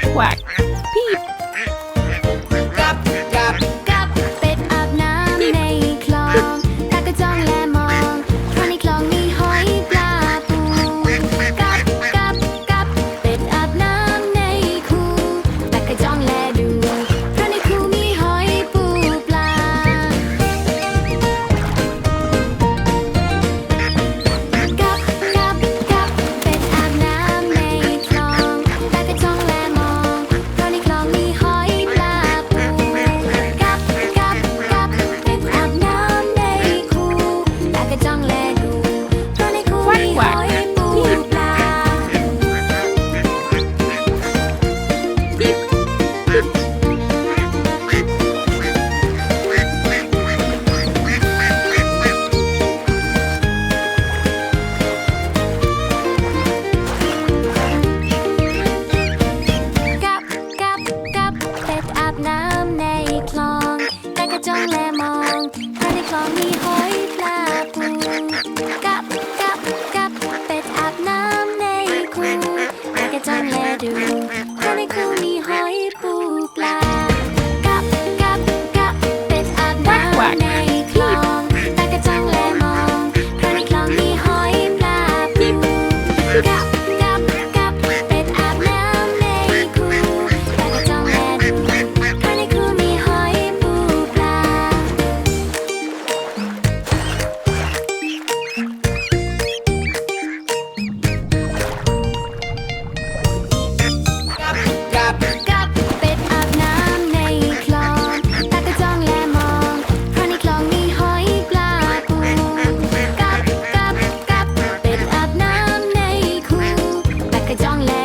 quack, quack. างถ้าในคลองมีหอยปลาปูกับกับกับเป็ดอาบน้ำในคูอยากจ้องแลดูถ้าในคูมีหอยปูปลากับกับกับเป็ดอาบในคลองตากระจังแลมองถ้าในคลองมีหอยปลาปู like a jungle.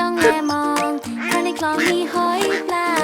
จ้องและมองเธอในคลองมีหอยปลา